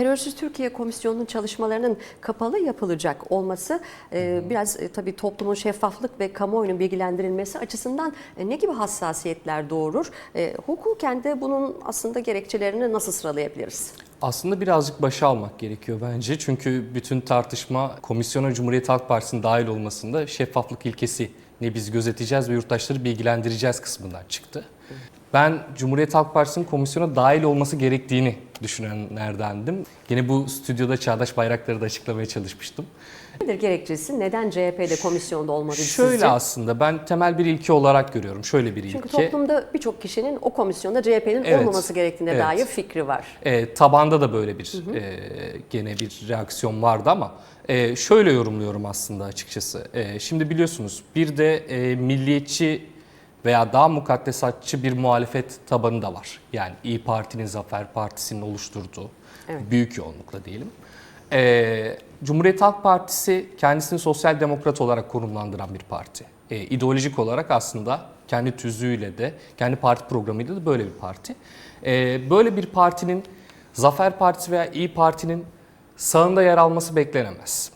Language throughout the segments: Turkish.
Terörsüz Türkiye Komisyonu'nun çalışmalarının kapalı yapılacak olması e, biraz e, tabii toplumun şeffaflık ve kamuoyunun bilgilendirilmesi açısından e, ne gibi hassasiyetler doğurur? E, hukuken de bunun aslında gerekçelerini nasıl sıralayabiliriz? Aslında birazcık başa almak gerekiyor bence. Çünkü bütün tartışma komisyona Cumhuriyet Halk Partisi'nin dahil olmasında şeffaflık ilkesi ne biz gözeteceğiz ve yurttaşları bilgilendireceğiz kısmından çıktı. Ben Cumhuriyet Halk Partisi'nin komisyona dahil olması gerektiğini düşünenlerdendim. Yine bu stüdyoda Çağdaş Bayraktar'ı da açıklamaya çalışmıştım. Nedir gerekçesi? Neden CHP'de komisyonda olmadı Şöyle sizce? aslında ben temel bir ilke olarak görüyorum. Şöyle bir Çünkü ilke. toplumda birçok kişinin o komisyonda CHP'nin Evet, olmaması gerektiğine evet. dair fikri var. E, tabanda da böyle bir e, gene bir reaksiyon vardı ama e, şöyle yorumluyorum aslında açıkçası. E, şimdi biliyorsunuz bir de e, milliyetçi veya daha mukaddesatçı bir muhalefet tabanı da var. Yani İyi Parti'nin Zafer Partisi'nin oluşturduğu Evet. büyük yoğunlukla diyelim. E, Cumhuriyet Halk Partisi kendisini sosyal demokrat olarak konumlandıran bir parti. E, ideolojik olarak aslında kendi tüzüğüyle de, kendi parti programıyla da böyle bir parti. E, böyle bir partinin Zafer Partisi veya İyi Parti'nin sağında yer alması beklenemez.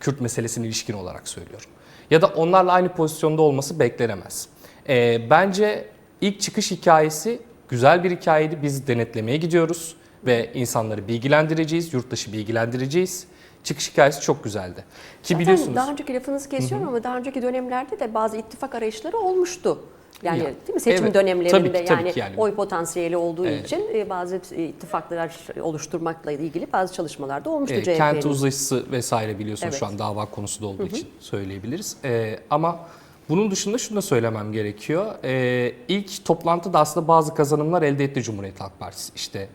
Kürt meselesine ilişkin olarak söylüyorum. Ya da onlarla aynı pozisyonda olması beklenemez. E, bence ilk çıkış hikayesi güzel bir hikayeydi. Biz denetlemeye gidiyoruz ve insanları bilgilendireceğiz, yurttaşı bilgilendireceğiz. Çıkış hikayesi çok güzeldi. Ki Zaten biliyorsunuz daha önceki lafınızı kesiyorum ama daha önceki dönemlerde de bazı ittifak arayışları olmuştu. Yani Ya, değil mi seçim evet. dönemlerinde Tabii ki, tabii yani, yani. oy potansiyeli olduğu Evet. için e, bazı ittifaklar oluşturmakla ilgili bazı çalışmalar da olmuştu E, CHP'nin. kent uzlaşısı vesaire biliyorsunuz Evet. şu an dava konusu da olduğu için söyleyebiliriz. E, ama bunun dışında şunu da söylemem gerekiyor. E, ilk toplantıda aslında bazı kazanımlar elde etti Cumhuriyet Halk Partisi. İşte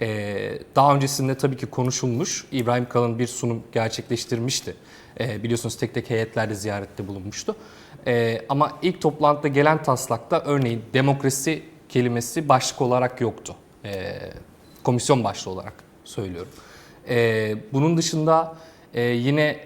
e, daha öncesinde tabii ki konuşulmuş. İbrahim Kalın bir sunum gerçekleştirmişti. E, biliyorsunuz tek tek heyetlerde ziyarette bulunmuştu. E, ama ilk toplantıda gelen taslakta örneğin demokrasi kelimesi başlık olarak yoktu. E, komisyon başlığı olarak söylüyorum. Ee, bunun dışında e, yine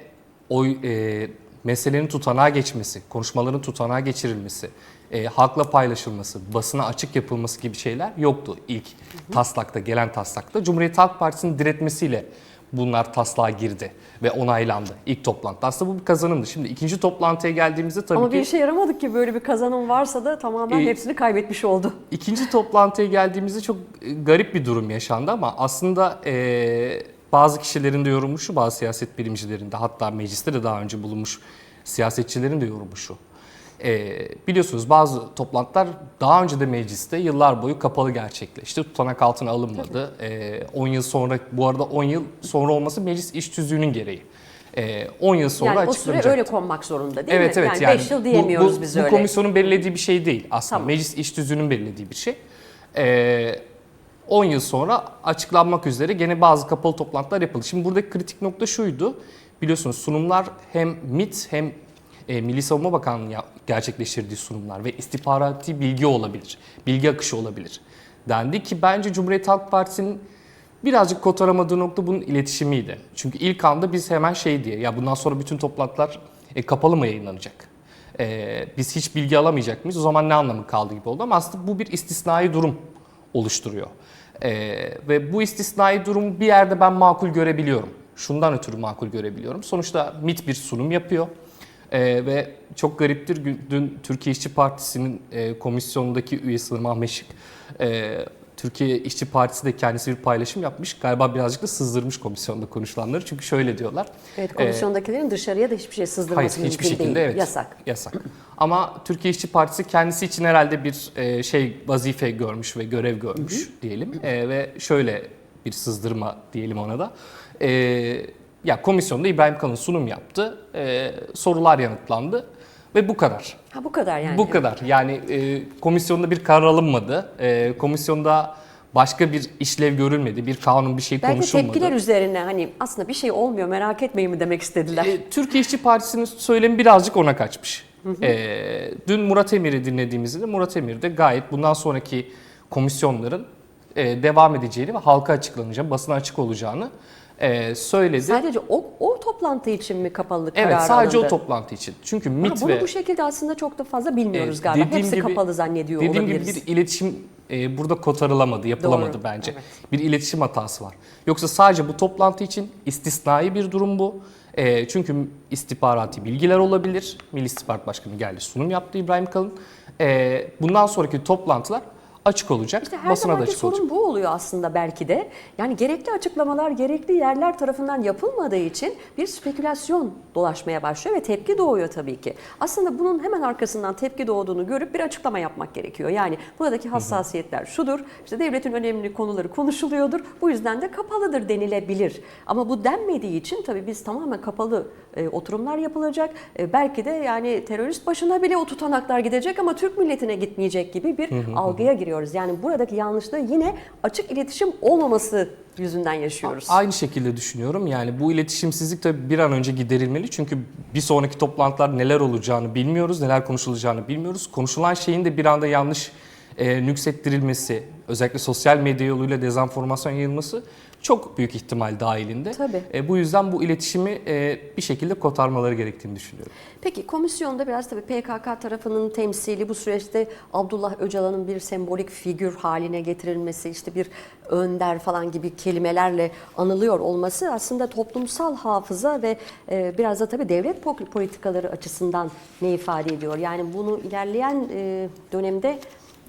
oy e, meselenin tutanağa geçmesi, konuşmaların tutanağa geçirilmesi, e, halkla paylaşılması, basına açık yapılması gibi şeyler yoktu ilk taslakta, gelen taslakta. Cumhuriyet Halk Partisi'nin diretmesiyle bunlar taslağa girdi ve onaylandı ilk toplantıda. Aslında bu bir kazanımdı. Şimdi ikinci toplantıya geldiğimizde tabii Ama ki... bir işe yaramadık ki böyle bir kazanım varsa da tamamen E, hepsini kaybetmiş oldu. İkinci toplantıya geldiğimizde çok e, garip bir durum yaşandı ama aslında e, bazı kişilerin de yorumu şu, bazı siyaset bilimcilerin de hatta mecliste de daha önce bulunmuş siyasetçilerin de yorumu şu. E, biliyorsunuz bazı toplantılar daha önce de mecliste yıllar boyu kapalı gerçekleşti. Tutanak altına alınmadı. E, 10 yıl sonra, bu arada 10 yıl sonra olması meclis iş tüzüğünün gereği. E, 10 yıl sonra yani o süre açıklanacak. öyle konmak zorunda değil evet, mi? Evet yani 5 yıl diyemiyoruz bu, bu, biz bu öyle. komisyonun belirlediği bir şey değil aslında. Tamam. Meclis iş tüzüğünün belirlediği bir şey. Ee, 10 yıl sonra açıklanmak üzere gene bazı kapalı toplantılar yapıldı. Şimdi buradaki kritik nokta şuydu. Biliyorsunuz sunumlar hem MİT hem e, Milli Savunma Bakanlığı'nın ya- gerçekleştirdiği sunumlar ve istihbarati bilgi olabilir. Bilgi akışı olabilir. Dendi ki bence Cumhuriyet Halk Partisi'nin birazcık kotaramadığı nokta bunun iletişimiydi. Çünkü ilk anda biz hemen şey diye ya bundan sonra bütün toplantılar e, kapalı mı yayınlanacak? E, biz hiç bilgi alamayacak mıyız? O zaman ne anlamı kaldı gibi oldu ama aslında bu bir istisnai durum oluşturuyor. E, ve bu istisnai durumu bir yerde ben makul görebiliyorum. Şundan ötürü makul görebiliyorum. Sonuçta MIT bir sunum yapıyor. E, ve çok gariptir dün Türkiye İşçi Partisi'nin e, komisyonundaki üyesi Irmak Meşik e, Türkiye İşçi Partisi de kendisi bir paylaşım yapmış. Galiba birazcık da sızdırmış komisyonda konuşulanları. Çünkü şöyle diyorlar. Evet komisyondakilerin dışarıya da hiçbir şey Hayır sızdırması hiçbir mümkün şekilde değil. evet. Yasak. Yasak. Ama Türkiye İşçi Partisi kendisi için herhalde bir e, şey vazife görmüş ve görev görmüş diyelim. E, ve şöyle bir sızdırma diyelim ona da. E, ya komisyonda İbrahim Kalın sunum yaptı. E, sorular yanıtlandı ve bu kadar. Ha bu kadar yani. Bu kadar. Yani e, komisyonda bir karar alınmadı. E, komisyonda başka bir işlev görülmedi. Bir kanun bir şey Belki konuşulmadı. tepkiler üzerine hani aslında bir şey olmuyor merak etmeyin mi demek istediler. E, Türkiye İşçi Partisi'nin söylemi birazcık ona kaçmış. E, dün Murat Emir'i dinlediğimizde de Murat Emir de gayet bundan sonraki komisyonların e, devam edeceğini ve halka açıklanacağını, basına açık olacağını e, söyledi. Sadece o, o toplantı için mi kapalılık evet kararı sadece alındı? o toplantı için. Çünkü Ha, MIT bunu ve bu şekilde aslında çok da fazla bilmiyoruz e, galiba. dediğim Hepsi gibi- kapalı zannediyor dediğim olabiliriz. gibi bir iletişim e, burada kotarılamadı, yapılamadı Doğru, bence. evet. Bir iletişim hatası var. Yoksa sadece bu toplantı için istisnai bir durum bu. E, çünkü istihbarati bilgiler olabilir. Milli İstihbarat Başkanı geldi sunum yaptı İbrahim Kalın. E, bundan sonraki toplantılar açık olacak. İşte her basına da açık olacak. sorun bu oluyor aslında belki de. Yani gerekli açıklamalar gerekli yerler tarafından yapılmadığı için bir spekülasyon dolaşmaya başlıyor ve tepki doğuyor tabii ki. Aslında bunun hemen arkasından tepki doğduğunu görüp bir açıklama yapmak gerekiyor. Yani buradaki hassasiyetler şudur, işte devletin önemli konuları konuşuluyordur, bu yüzden de kapalıdır denilebilir. Ama bu denmediği için tabii biz tamamen kapalı e, oturumlar yapılacak. E, belki de yani terörist başına bile o tutanaklar gidecek ama Türk milletine gitmeyecek gibi bir algıya giriyoruz. Yani buradaki yanlışlığı yine açık iletişim olmaması yüzünden yaşıyoruz. Aynı şekilde düşünüyorum. Yani bu iletişimsizlik tabii bir an önce giderilmeli. Çünkü bir sonraki toplantılar neler olacağını bilmiyoruz, neler konuşulacağını bilmiyoruz. Konuşulan şeyin de bir anda yanlış e, nüksettirilmesi, özellikle sosyal medya yoluyla dezenformasyon yayılması çok büyük ihtimal dahilinde. Tabii. E, bu yüzden bu iletişimi e, bir şekilde kotarmaları gerektiğini düşünüyorum. Peki komisyonda biraz tabii PKK tarafının temsili bu süreçte Abdullah Öcalan'ın bir sembolik figür haline getirilmesi, işte bir önder falan gibi kelimelerle anılıyor olması aslında toplumsal hafıza ve e, biraz da tabii devlet po- politikaları açısından ne ifade ediyor? Yani bunu ilerleyen e, dönemde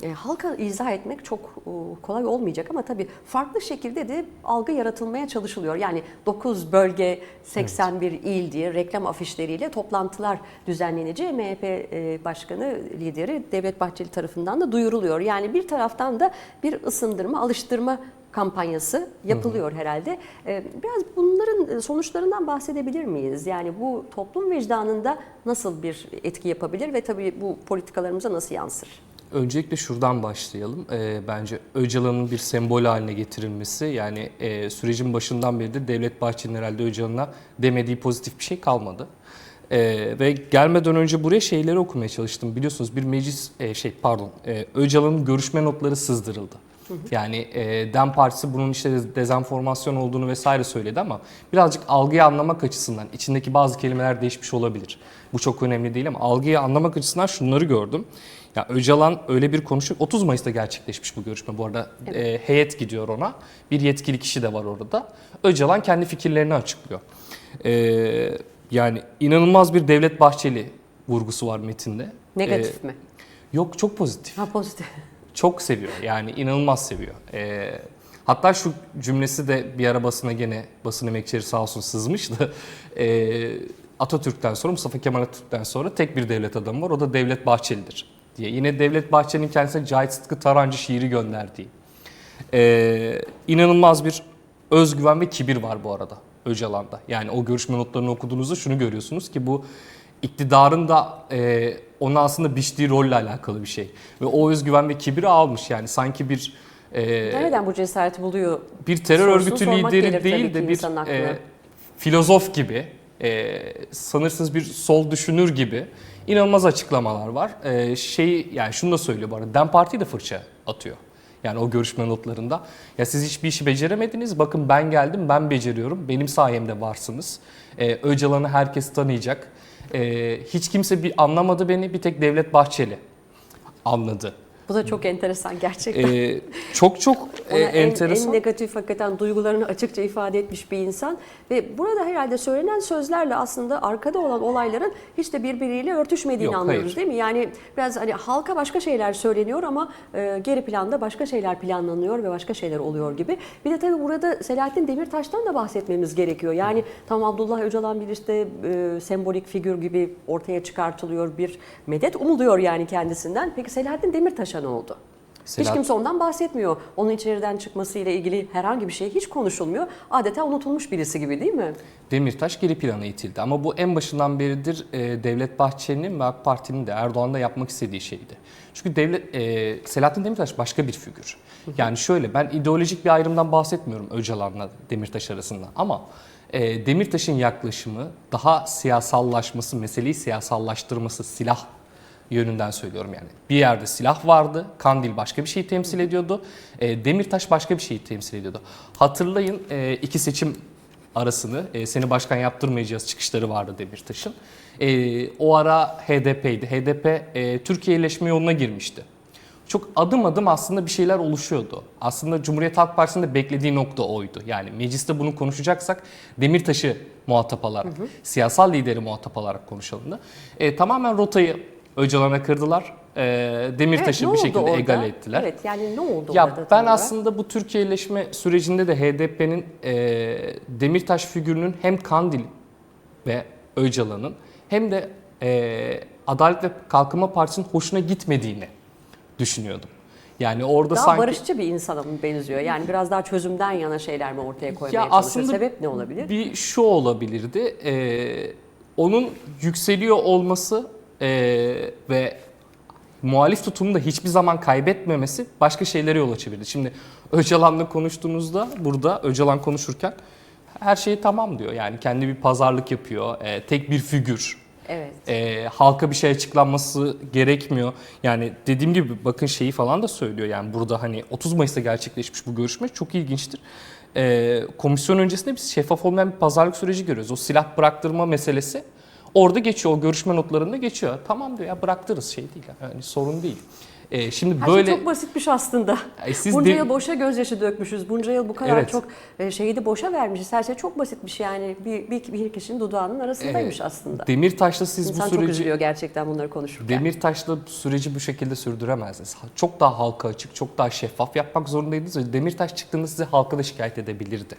e, halka izah etmek çok e, kolay olmayacak ama tabii farklı şekilde de algı yaratılmaya çalışılıyor. Yani 9 bölge 81 il diye reklam afişleriyle toplantılar düzenleneceği MHP e, Başkanı lideri Devlet Bahçeli tarafından da duyuruluyor. Yani bir taraftan da bir ısındırma, alıştırma kampanyası yapılıyor herhalde. E, Biraz bunların sonuçlarından bahsedebilir miyiz? Yani bu toplum vicdanında nasıl bir etki yapabilir ve tabii bu politikalarımıza nasıl yansır? Öncelikle şuradan başlayalım. Ee, bence Öcalan'ın bir sembol haline getirilmesi yani e, sürecin başından beri de Devlet Bahçeli'nin herhalde Öcalan'a demediği pozitif bir şey kalmadı. Ee, ve gelmeden önce buraya şeyleri okumaya çalıştım. Biliyorsunuz bir meclis e, şey pardon e, Öcalan'ın görüşme notları sızdırıldı. Yani e, DEM Partisi bunun işte dezenformasyon olduğunu vesaire söyledi ama birazcık algıyı anlamak açısından içindeki bazı kelimeler değişmiş olabilir. Bu çok önemli değil ama algıyı anlamak açısından şunları gördüm. Ya Öcalan öyle bir konuşuyor. 30 Mayıs'ta gerçekleşmiş bu görüşme bu arada. E, heyet gidiyor ona. Bir yetkili kişi de var orada. Öcalan kendi fikirlerini açıklıyor. E, yani inanılmaz bir Devlet Bahçeli vurgusu var metinde. Negatif E, mi? Yok çok pozitif. Ha pozitif. Çok seviyor yani inanılmaz seviyor. Ee, hatta şu cümlesi de bir ara basına gene basın emekçileri sağ olsun sızmıştı. Ee, Atatürk'ten sonra Mustafa Kemal Atatürk'ten sonra tek bir devlet adamı var o da Devlet Bahçeli'dir diye. Yine Devlet Bahçeli'nin kendisine Cahit Sıtkı Tarancı şiiri gönderdiği. Ee, inanılmaz bir özgüven ve kibir var bu arada Öcalan'da. Yani o görüşme notlarını okuduğunuzda şunu görüyorsunuz ki bu iktidarın da e, ona aslında biçtiği rolle alakalı bir şey. Ve o özgüven ve kibiri almış yani sanki bir e, Nereden bu cesareti buluyor? bir terör sorusunu örgütü lideri değil de bir e, filozof gibi, e, sanırsınız bir sol düşünür gibi inanılmaz açıklamalar var. E, şey yani şunu da söylüyor bu. Dem Parti de fırça atıyor. Yani o görüşme notlarında. Ya siz hiçbir işi beceremediniz. Bakın ben geldim, ben beceriyorum. Benim sayemde varsınız. E, Öcalan'ı herkes tanıyacak. E, hiç kimse bir anlamadı beni. Bir tek Devlet Bahçeli anladı. Bu da çok enteresan gerçekten. E, çok çok e, Ona en, enteresan. en negatif hakikaten duygularını açıkça ifade etmiş bir insan ve burada herhalde söylenen sözlerle aslında arkada olan olayların hiç de birbiriyle örtüşmediğini Yok, anlıyoruz hayır. değil mi? Yani biraz hani halka başka şeyler söyleniyor ama e, geri planda başka şeyler planlanıyor ve başka şeyler oluyor gibi. Bir de tabii burada Selahattin Demirtaş'tan da bahsetmemiz gerekiyor. Yani tam Abdullah Öcalan bir işte e, sembolik figür gibi ortaya çıkartılıyor bir medet umuluyor yani kendisinden. Peki Selahattin Demirtaş'a ne oldu? Hiç Selahat- kimse ondan bahsetmiyor. Onun içeriden çıkmasıyla ilgili herhangi bir şey hiç konuşulmuyor. Adeta unutulmuş birisi gibi değil mi? Demirtaş geri plana itildi. Ama bu en başından beridir e, Devlet Bahçeli'nin ve AK Parti'nin de Erdoğan'ın da yapmak istediği şeydi. Çünkü devlet e, Selahattin Demirtaş başka bir figür. Yani şöyle ben ideolojik bir ayrımdan bahsetmiyorum Öcalan'la Demirtaş arasında ama e, Demirtaş'ın yaklaşımı daha siyasallaşması, meseleyi siyasallaştırması, silah yönünden söylüyorum yani. Bir yerde silah vardı, Kandil başka bir şeyi temsil ediyordu, e, Demirtaş başka bir şeyi temsil ediyordu. Hatırlayın e, iki seçim arasını e, seni başkan yaptırmayacağız çıkışları vardı Demirtaş'ın. E, o ara HDP'ydi. HDP e, Türkiye iyileşme yoluna girmişti. çok adım adım aslında bir şeyler oluşuyordu. Aslında Cumhuriyet Halk Partisi'nin de beklediği nokta oydu. Yani mecliste bunu konuşacaksak Demirtaş'ı muhatap alarak, siyasal lideri muhatap alarak konuşalım da. E, tamamen rotayı Öcalan'a kırdılar. E, Demirtaş'ı ne bir şekilde orada? egale ettiler. Evet yani ne oldu Ya orada ben aslında bu Türkiye'leşme sürecinde de HDP'nin e, Demirtaş figürünün hem Kandil ve Öcalan'ın hem de e, Adalet ve Kalkınma Partisi'nin hoşuna gitmediğini düşünüyordum. Yani orada daha sanki barışçı bir insana mı benziyor? Yani biraz daha çözümden yana şeyler mi ortaya koymaya Ya çalışıyor? aslında Sebep ne olabilir? bir şu olabilirdi. e, onun yükseliyor olması e, ve muhalif tutumu da hiçbir zaman kaybetmemesi başka şeylere yol açabilirdi. Şimdi Öcalan'la konuştuğunuzda burada Öcalan konuşurken her şey tamam diyor. Yani kendi bir pazarlık yapıyor. e, tek bir figür. Evet. E, halka bir şey açıklanması gerekmiyor. Yani dediğim gibi bakın şeyi falan da söylüyor. Yani burada hani 30 Mayıs'ta gerçekleşmiş bu görüşme çok ilginçtir. E, komisyon öncesinde biz şeffaf olmayan bir pazarlık süreci görüyoruz. O silah bıraktırma meselesi orada geçiyor. O görüşme notlarında geçiyor. Tamam diyor ya bıraktırırız şey değil. Yani sorun değil. E, şimdi Her böyle şey çok basitmiş aslında. E, siz bunca de- yıl boşa gözyaşı dökmüşüz. Bunca yıl bu kadar Evet. çok e, şeyi de boşa vermişiz. Her şey çok basitmiş yani. Bir, bir, bir kişinin dudağının arasındaymış aslında. Demirtaş'la siz İnsan bu çok süreci üzülüyor gerçekten bunları konuşurken. Demirtaş'la süreci bu şekilde sürdüremezdiniz. Çok daha halka açık, çok daha şeffaf yapmak zorundaydınız Demirtaş çıktığında size halka da şikayet edebilirdi.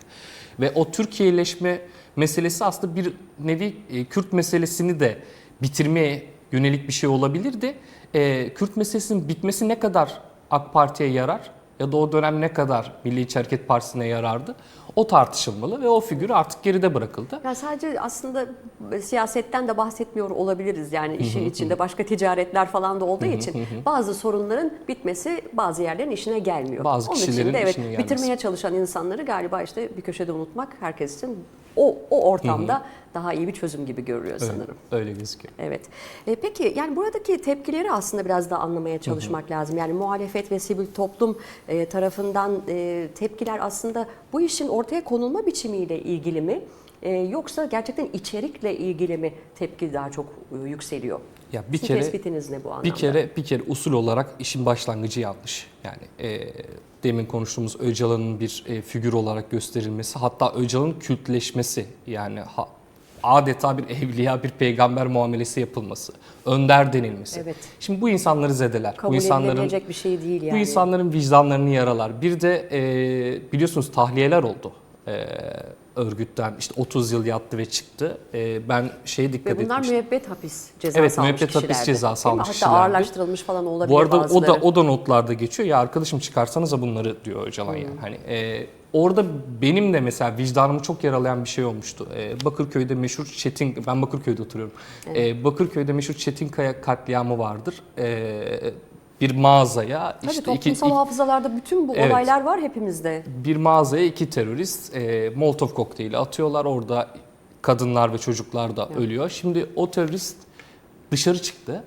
Ve o Türkiye'leşme meselesi aslında bir nevi e, Kürt meselesini de bitirmeye yönelik bir şey olabilirdi. E, Kürt meselesinin bitmesi ne kadar AK Parti'ye yarar ya da o dönem ne kadar Milliyetçi Hareket Partisi'ne yarardı o tartışılmalı ve o figür artık geride bırakıldı. Yani sadece aslında siyasetten de bahsetmiyor olabiliriz. Yani işin içinde başka ticaretler falan da olduğu için bazı sorunların bitmesi bazı yerlerin işine gelmiyor. Bazı Onun için de evet bitirmeye çalışan insanları galiba işte bir köşede unutmak herkes için o, o ortamda daha iyi bir çözüm gibi görülüyor Öyle, sanırım. öyle gözüküyor. Evet. E, peki yani buradaki tepkileri aslında biraz daha anlamaya çalışmak lazım. Yani muhalefet ve sivil toplum e, tarafından e, tepkiler aslında bu işin ortaya konulma biçimiyle ilgili mi? E, yoksa gerçekten içerikle ilgili mi tepki daha çok e, yükseliyor? Ya bir Sizin kere tespitiniz ne bu anlamda? Bir kere bir kere usul olarak işin başlangıcı yanlış. Yani e, demin konuştuğumuz Öcalan'ın bir e, figür olarak gösterilmesi, hatta Öcalan'ın kültleşmesi yani ha- adeta bir evliya, bir peygamber muamelesi yapılması, önder denilmesi. Evet. Şimdi bu insanları zedeler. Kabul bu insanların bir şey değil yani. bu insanların vicdanlarını yaralar. Bir de e, biliyorsunuz tahliyeler oldu. E, örgütten işte 30 yıl yattı ve çıktı. E, ben şeye dikkat ve bunlar etmiştim. müebbet hapis cezası Evet, almış müebbet hapis cezası almış Hatta ağırlaştırılmış falan olabilir Bu arada o bazıları. da o da notlarda geçiyor. Ya arkadaşım çıkarsanıza bunları diyor Öcalan Hmm. yani. Hani e, orada benim de mesela vicdanımı çok yaralayan bir şey olmuştu. E, Bakırköy'de meşhur Çetin ben Bakırköy'de oturuyorum. E, Bakırköy'de meşhur Çetinkaya katliamı vardır. E, bir mağazaya Tabii işte iki, toplumsal hafızalarda bütün bu Evet. olaylar var hepimizde. bir mağazaya iki terörist e, Molotov kokteyli atıyorlar. Orada kadınlar ve çocuklar da ölüyor. Şimdi o terörist dışarı çıktı.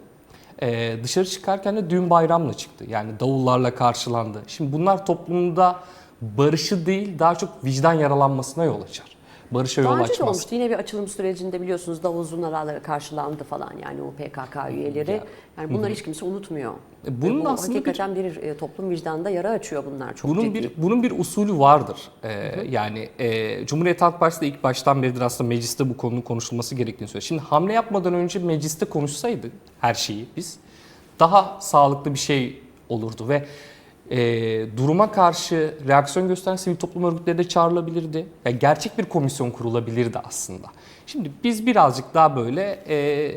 E, dışarı çıkarken de düğün bayramla çıktı. Yani davullarla karşılandı. Şimdi bunlar toplumda barışı değil daha çok vicdan yaralanmasına yol açar. Barışa Daha yol önce de açmaz. olmuştu. Yine bir açılım sürecinde biliyorsunuz davul zurnalarla karşılandı falan yani o PKK üyeleri. Yani bunları hiç kimse unutmuyor. E, bunun bu aslında bir- hakikaten bir, e, toplum vicdanında yara açıyor bunlar çok Bunun ciddi. bir bunun bir usulü vardır. Ee, yani e, Cumhuriyet Halk Partisi de ilk baştan beridir aslında mecliste bu konunun konuşulması gerektiğini söylüyor. Şimdi hamle yapmadan önce mecliste konuşsaydı her şeyi biz daha sağlıklı bir şey olurdu ve e, duruma karşı reaksiyon gösteren sivil toplum örgütleri de çağrılabilirdi. Yani gerçek bir komisyon kurulabilirdi aslında. Şimdi biz birazcık daha böyle e,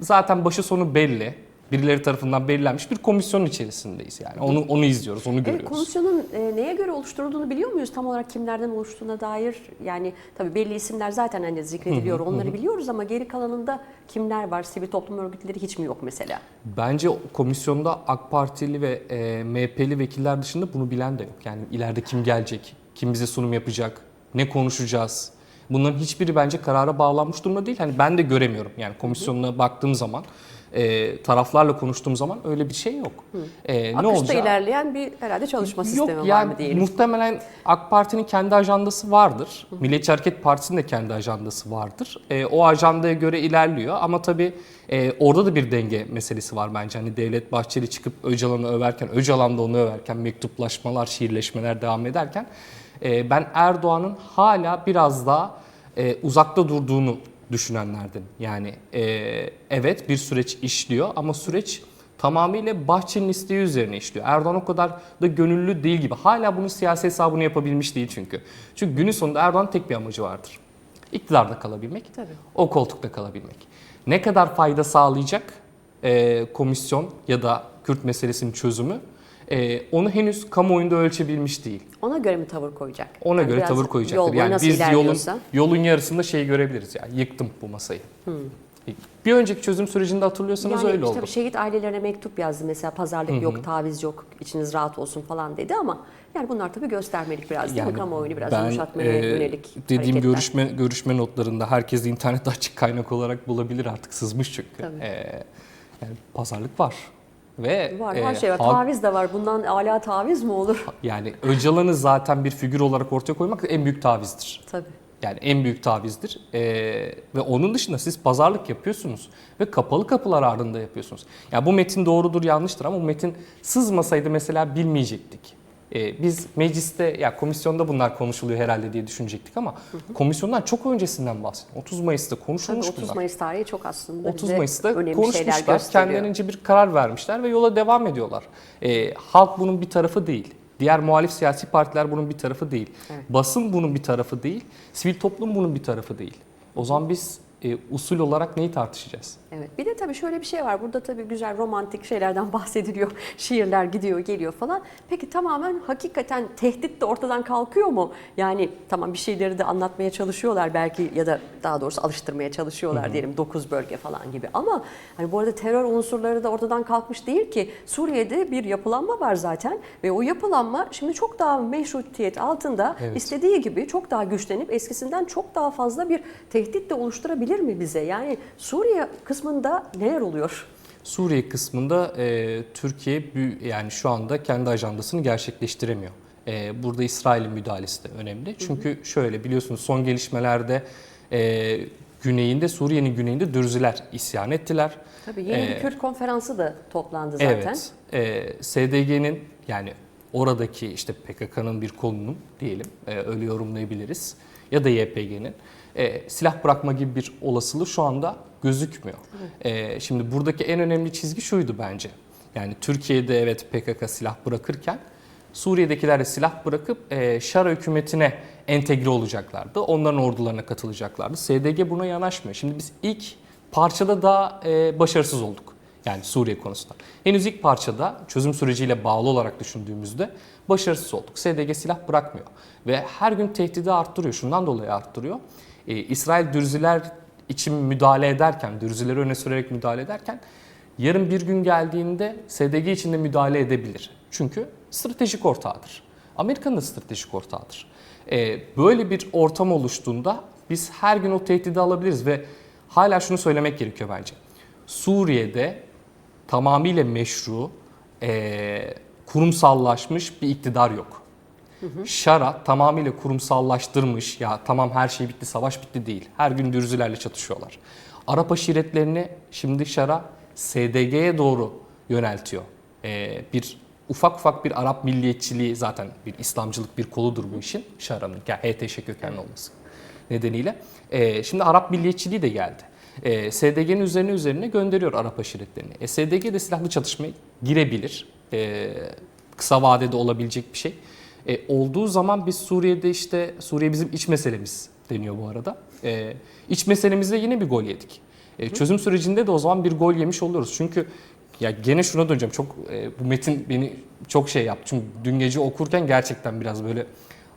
zaten başı sonu belli. Birileri tarafından belirlenmiş bir komisyonun içerisindeyiz yani. Onu onu izliyoruz, onu Evet, görüyoruz. komisyonun e, neye göre oluşturulduğunu biliyor muyuz? Tam olarak kimlerden oluştuğuna dair yani tabii belli isimler zaten hani zikrediliyor. Onları biliyoruz ama geri kalanında kimler var? Sivil toplum örgütleri hiç mi yok mesela? Bence komisyonda AK Partili ve e, MHP'li vekiller dışında bunu bilen de yok. Yani ileride kim gelecek, kim bize sunum yapacak, ne konuşacağız. Bunların hiçbiri bence karara bağlanmış durumda değil. Hani ben de göremiyorum. Yani komisyonuna baktığım zaman e, taraflarla konuştuğum zaman öyle bir şey yok. E, ne Akışta olacak? ilerleyen bir herhalde çalışma sistemi Yok var yani mı diyelim. muhtemelen AK Parti'nin kendi ajandası vardır. Milliyetçi Hareket Partisi'nin de kendi ajandası vardır. E, o ajandaya göre ilerliyor ama tabii e, orada da bir denge meselesi var bence. Hani Devlet Bahçeli çıkıp Öcalan'ı överken, Öcalan da onu överken mektuplaşmalar, şiirleşmeler devam ederken e, ben Erdoğan'ın hala biraz daha e, uzakta durduğunu düşünenlerden. Yani e, evet bir süreç işliyor ama süreç tamamıyla Bahçeli'nin isteği üzerine işliyor. Erdoğan o kadar da gönüllü değil gibi. Hala bunun siyasi hesabını yapabilmiş değil çünkü. Çünkü günün sonunda Erdoğan'ın tek bir amacı vardır. İktidarda kalabilmek, Tabii. o koltukta kalabilmek. Ne kadar fayda sağlayacak e, komisyon ya da Kürt meselesinin çözümü e, onu henüz kamuoyunda ölçebilmiş değil. Ona göre mi tavır koyacak? Ona Yani göre tavır koyacaktır. yol Yani biz yolun yolun yarısında şeyi görebiliriz ya. Yıktım bu masayı. Bir önceki çözüm sürecinde hatırlıyorsanız Yani öyle işte oldu. şehit ailelerine mektup yazdı mesela pazarlık yok, taviz yok, içiniz rahat olsun falan dedi ama yani bunlar tabii göstermelik biraz değil mi? Kamuoyunu biraz yumuşatmaya e, yönelik dediğim hareketler. görüşme görüşme notlarında herkes internette açık kaynak olarak bulabilir artık sızmış çünkü. Tabii. E, yani pazarlık var ve Var, e, her şey var. halk- Taviz de var. Bundan hala taviz mi olur? yani Öcalan'ı zaten bir figür olarak ortaya koymak en büyük tavizdir. Tabii. Yani en büyük tavizdir. Ee, ve onun dışında siz pazarlık yapıyorsunuz ve kapalı kapılar ardında yapıyorsunuz. Ya bu metin doğrudur yanlıştır ama bu metin sızmasaydı mesela bilmeyecektik. Ee, biz mecliste ya komisyonda bunlar konuşuluyor herhalde diye düşünecektik ama komisyondan çok öncesinden bahsediyorum. 30 Mayıs'ta Tabii konuşulmuş 30 bunlar. Mayıs tarihi çok aslında 30 bize Mayıs'ta önemli şeyler konuşmuşlar, kendilerince bir karar vermişler ve yola devam ediyorlar. Ee, halk bunun bir tarafı değil. Diğer muhalif siyasi partiler bunun bir tarafı değil. Evet. Basın bunun bir tarafı değil. Sivil toplum bunun bir tarafı değil. O zaman biz e, usul olarak neyi tartışacağız? Evet. Bir de tabii şöyle bir şey var. Burada tabii güzel romantik şeylerden bahsediliyor. Şiirler gidiyor, geliyor falan. Peki tamamen hakikaten tehdit de ortadan kalkıyor mu? Yani tamam bir şeyleri de anlatmaya çalışıyorlar belki ya da daha doğrusu alıştırmaya çalışıyorlar diyelim 9 bölge falan gibi. Ama hani bu arada terör unsurları da ortadan kalkmış değil ki. Suriye'de bir yapılanma var zaten ve o yapılanma şimdi çok daha meşrutiyet altında Evet. istediği gibi çok daha güçlenip eskisinden çok daha fazla bir tehdit de oluşturabilir mi bize? Yani Suriye kısmında neler oluyor? Suriye kısmında e, Türkiye yani şu anda kendi ajandasını gerçekleştiremiyor. E, burada İsrail'in müdahalesi de önemli. Çünkü şöyle biliyorsunuz son gelişmelerde e, güneyinde Suriye'nin güneyinde Dürziler isyan ettiler. Tabii yeni bir Ee, Kürt konferansı da toplandı zaten. Evet. E, SDG'nin yani oradaki işte PKK'nın bir kolunun diyelim e, öyle yorumlayabiliriz ya da YPG'nin e, silah bırakma gibi bir olasılığı şu anda gözükmüyor. E, şimdi buradaki en önemli çizgi şuydu bence. Yani Türkiye'de evet PKK silah bırakırken Suriye'dekiler de silah bırakıp e, Şara hükümetine entegre olacaklardı. Onların ordularına katılacaklardı. SDG buna yanaşmıyor. Şimdi biz ilk parçada daha e, başarısız olduk. Yani Suriye konusunda. Henüz ilk parçada çözüm süreciyle bağlı olarak düşündüğümüzde başarısız olduk. SDG silah bırakmıyor ve her gün tehdidi arttırıyor. Şundan dolayı arttırıyor. Ee, İsrail Dürziler için müdahale ederken, Dürzileri öne sürerek müdahale ederken yarın bir gün geldiğinde SDG için de müdahale edebilir. Çünkü stratejik ortağıdır. Amerika'nın da stratejik ortağıdır. Ee, böyle bir ortam oluştuğunda biz her gün o tehdidi alabiliriz ve hala şunu söylemek gerekiyor bence. Suriye'de tamamıyla meşru, e, kurumsallaşmış bir iktidar yok. Şara tamamıyla kurumsallaştırmış, ya tamam her şey bitti, savaş bitti değil. Her gün dürzilerle çatışıyorlar. Arap aşiretlerini şimdi Şara SDG'ye doğru yöneltiyor. E, bir ufak ufak bir Arap milliyetçiliği zaten bir İslamcılık bir koludur bu işin. Şara'nın, yani HTŞ kökenli olması nedeniyle. E, şimdi Arap milliyetçiliği de geldi. E, SDG'nin üzerine üzerine gönderiyor Arap aşiretlerini. E, SDG de silahlı çatışmaya girebilir. E, kısa vadede olabilecek bir şey. E, olduğu zaman biz Suriye'de işte, Suriye bizim iç meselemiz deniyor bu arada. E, iç meselemizde yine bir gol yedik. E, çözüm sürecinde de o zaman bir gol yemiş oluyoruz. Çünkü ya gene şuna döneceğim. Çok e, bu metin beni çok şey yaptı. Çünkü dün gece okurken gerçekten biraz böyle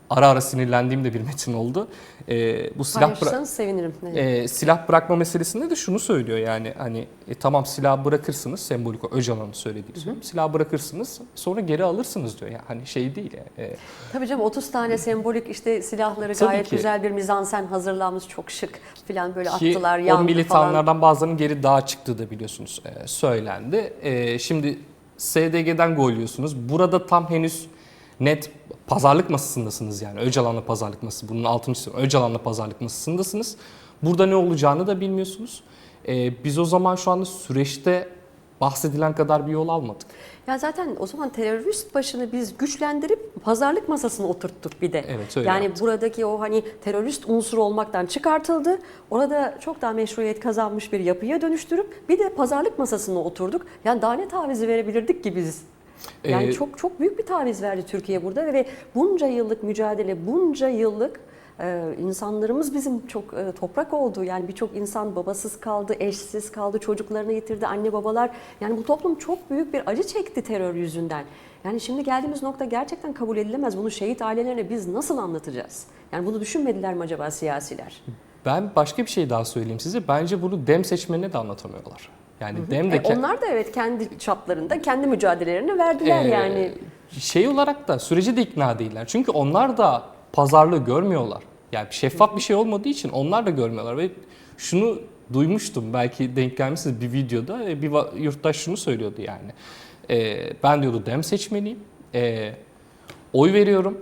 ara ara sinirlendiğim de bir metin oldu. E, bu silah bıra- sevinirim. Evet. e, silah bırakma meselesinde de şunu söylüyor yani hani e, tamam silah bırakırsınız sembolik o Öcalan'ın söylediği söylüyorum. Silah bırakırsınız sonra geri alırsınız diyor. Yani hani şey değil. E, Tabii canım 30 tane sembolik işte silahları Tabii gayet ki. güzel bir mizansen hazırlanmış çok şık falan böyle Ki attılar o yandı falan. militanlardan bazılarının geri dağa çıktığı da biliyorsunuz e, söylendi. E, şimdi SDG'den gol yiyorsunuz. Burada tam henüz net pazarlık masasındasınız yani. Öcalan'la pazarlık masası. Bunun çiziyorum. Öcalan'la pazarlık masasındasınız. Burada ne olacağını da bilmiyorsunuz. E, biz o zaman şu anda süreçte bahsedilen kadar bir yol almadık. Ya zaten o zaman terörist başını biz güçlendirip pazarlık masasına oturttuk bir de. Evet, öyle yani yaptık. buradaki o hani terörist unsur olmaktan çıkartıldı. Orada çok daha meşruiyet kazanmış bir yapıya dönüştürüp bir de pazarlık masasına oturduk. Yani daha ne tavizi verebilirdik ki biz? Yani Ee, çok çok büyük bir taviz verdi Türkiye burada ve bunca yıllık mücadele, bunca yıllık e, insanlarımız bizim çok e, toprak oldu. Yani birçok insan babasız kaldı, eşsiz kaldı, çocuklarını yitirdi, anne babalar. Yani bu toplum çok büyük bir acı çekti terör yüzünden. Yani şimdi geldiğimiz nokta gerçekten kabul edilemez. Bunu şehit ailelerine biz nasıl anlatacağız? Yani bunu düşünmediler mi acaba siyasiler? Ben başka bir şey daha söyleyeyim size. Bence bunu dem seçmenine de anlatamıyorlar. Yani dem de E, onlar da evet kendi çaplarında kendi mücadelelerini verdiler Ee, yani. Şey olarak da süreci de ikna değiller. Çünkü onlar da pazarlığı görmüyorlar. Yani şeffaf bir şey olmadığı için onlar da görmüyorlar ve şunu duymuştum belki denk gelmişsiniz bir videoda e, bir yurttaş şunu söylüyordu yani. Ee, ben diyordu dem seçmeniyim. Ee, oy veriyorum.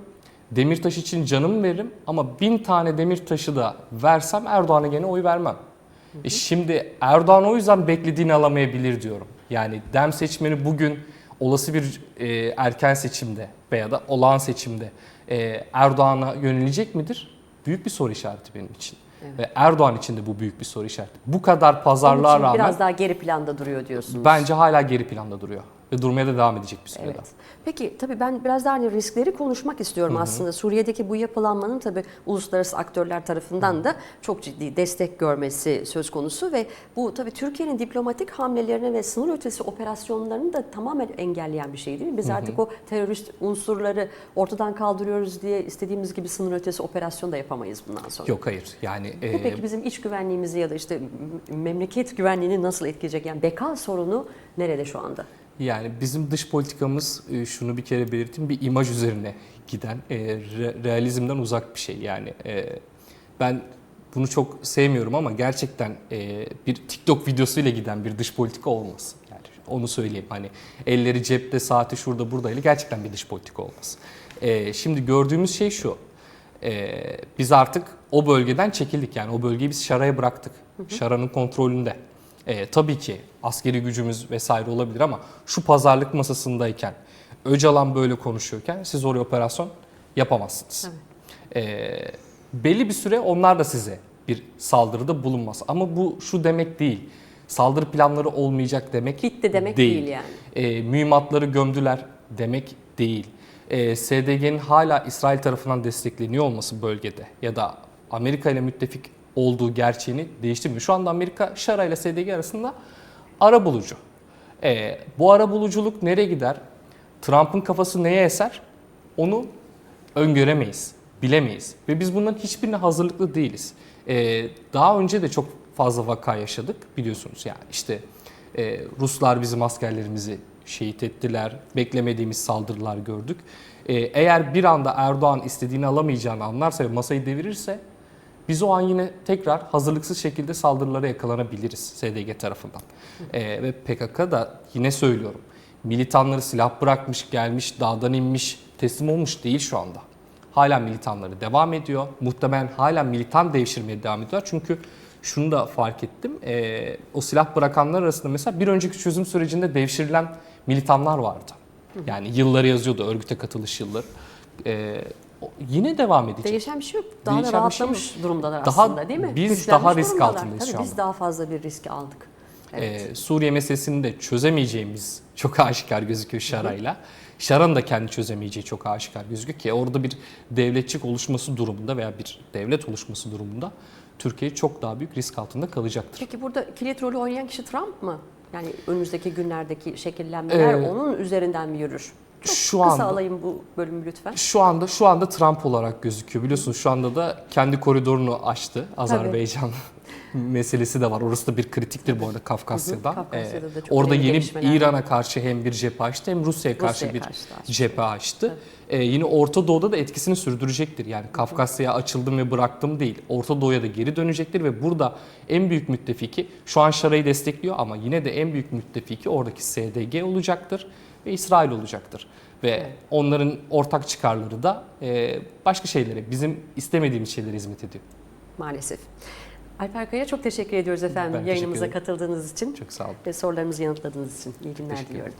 Demirtaş için canımı veririm ama bin tane Demirtaş'ı da versem Erdoğan'a gene oy vermem. E şimdi Erdoğan o yüzden beklediğini alamayabilir diyorum. Yani dem seçmeni bugün olası bir e, erken seçimde veya da olağan seçimde e, Erdoğan'a yönelecek midir? Büyük bir soru işareti benim için. Ve Erdoğan için de bu büyük bir soru işareti. Bu kadar pazarlığa rağmen biraz daha geri planda duruyor diyorsunuz. bence hala geri planda duruyor. Ve durmaya da devam edecek bir sürede. Evet. Peki tabii ben biraz daha hani riskleri konuşmak istiyorum aslında. Suriye'deki bu yapılanmanın tabii uluslararası aktörler tarafından da çok ciddi destek görmesi söz konusu ve bu tabii Türkiye'nin diplomatik hamlelerini ve sınır ötesi operasyonlarını da tamamen engelleyen bir şey değil mi? Biz artık o terörist unsurları ortadan kaldırıyoruz diye istediğimiz gibi sınır ötesi operasyon da yapamayız bundan sonra. Yok hayır. Yani e, Peki bizim iç güvenliğimizi ya da işte memleket güvenliğini nasıl etkileyecek? Yani beka sorunu nerede şu anda? Yani bizim dış politikamız e, şunu bir kere belirteyim bir imaj üzerine giden e, re- realizmden uzak bir şey. Yani e, ben bunu çok sevmiyorum ama gerçekten bir TikTok videosuyla giden bir dış politika olmaz. Yani onu söyleyeyim hani elleri cepte saati şurada burada ile gerçekten bir dış politika olmaz. E, şimdi gördüğümüz şey şu. e, biz artık o bölgeden çekildik yani o bölgeyi biz Şara'ya bıraktık. Şara'nın kontrolünde. E, tabii ki askeri gücümüz vesaire olabilir ama şu pazarlık masasındayken Öcalan böyle konuşuyorken siz oraya operasyon yapamazsınız. E, belli bir süre onlar da size bir saldırıda bulunmaz. Ama bu şu demek değil. Saldırı planları olmayacak demek Bitti demek değil yani. e, mühimmatları gömdüler demek değil. E, SDG'nin hala İsrail tarafından destekleniyor olması bölgede ya da Amerika ile müttefik olduğu gerçeğini değiştirmiyor. Şu anda Amerika Şara ile SDG arasında ara bulucu. E, bu ara buluculuk nereye gider? Trump'ın kafası neye eser? Onu öngöremeyiz, bilemeyiz. Ve biz bunların hiçbirine hazırlıklı değiliz. Ee, daha önce de çok fazla vaka yaşadık biliyorsunuz yani işte e, Ruslar bizim askerlerimizi şehit ettiler, beklemediğimiz saldırılar gördük. Ee, eğer bir anda Erdoğan istediğini alamayacağını anlarsa ve masayı devirirse biz o an yine tekrar hazırlıksız şekilde saldırılara yakalanabiliriz SDG tarafından. Ee, ve PKK da yine söylüyorum militanları silah bırakmış, gelmiş, dağdan inmiş, teslim olmuş değil şu anda. Hala militanları devam ediyor. Muhtemelen hala militan devşirmeye devam ediyor. Çünkü şunu da fark ettim. Ee, o silah bırakanlar arasında mesela bir önceki çözüm sürecinde devşirilen militanlar vardı. Yani yılları yazıyordu örgüte katılış yılları. O- yine devam edecek. Değişen bir şey yok. Daha Değişen da şey rahatlamış durumdalar Daha- aslında değil mi? biz Güçlenmiş daha risk durumdalar. altındayız Tabii şu biz anda. daha fazla bir risk aldık. Evet. Ee, Suriye meselesini de çözemeyeceğimiz çok aşikar gözüküyor Şara'yla. Şara'nın da kendi çözemeyeceği çok aşikar gözüküyor ki orada bir devletçik oluşması durumunda veya bir devlet oluşması durumunda Türkiye çok daha büyük risk altında kalacaktır. Peki burada kilit rolü oynayan kişi Trump mı? Yani önümüzdeki günlerdeki şekillenmeler Ee, onun üzerinden mi yürür? Şu Kısa anda alayım bu bölümü lütfen. şu anda şu anda Trump olarak gözüküyor. Biliyorsunuz şu anda da kendi koridorunu açtı. Azerbaycan meselesi de var. Orası da bir kritiktir bu arada Kafkasya'da. Ee, orada yeni. İran'a karşı hem bir cephe açtı hem Rusya'ya karşı Rusya'ya bir karşı açtı. cephe açtı. Ee, yine Orta Doğu'da da etkisini sürdürecektir. Yani Kafkasya'ya açıldım ve bıraktım değil. Orta Doğu'ya da geri dönecektir ve burada en büyük müttefiki şu an Şara'yı destekliyor ama yine de en büyük müttefiki oradaki SDG olacaktır ve İsrail olacaktır. Ve onların ortak çıkarları da e, başka şeylere, bizim istemediğimiz şeylere hizmet ediyor. Maalesef. Alper Kaya çok teşekkür ediyoruz efendim Ben yayınımıza katıldığınız için Çok sağ olun. ve sorularımızı yanıtladığınız için. İyi günler diliyorum.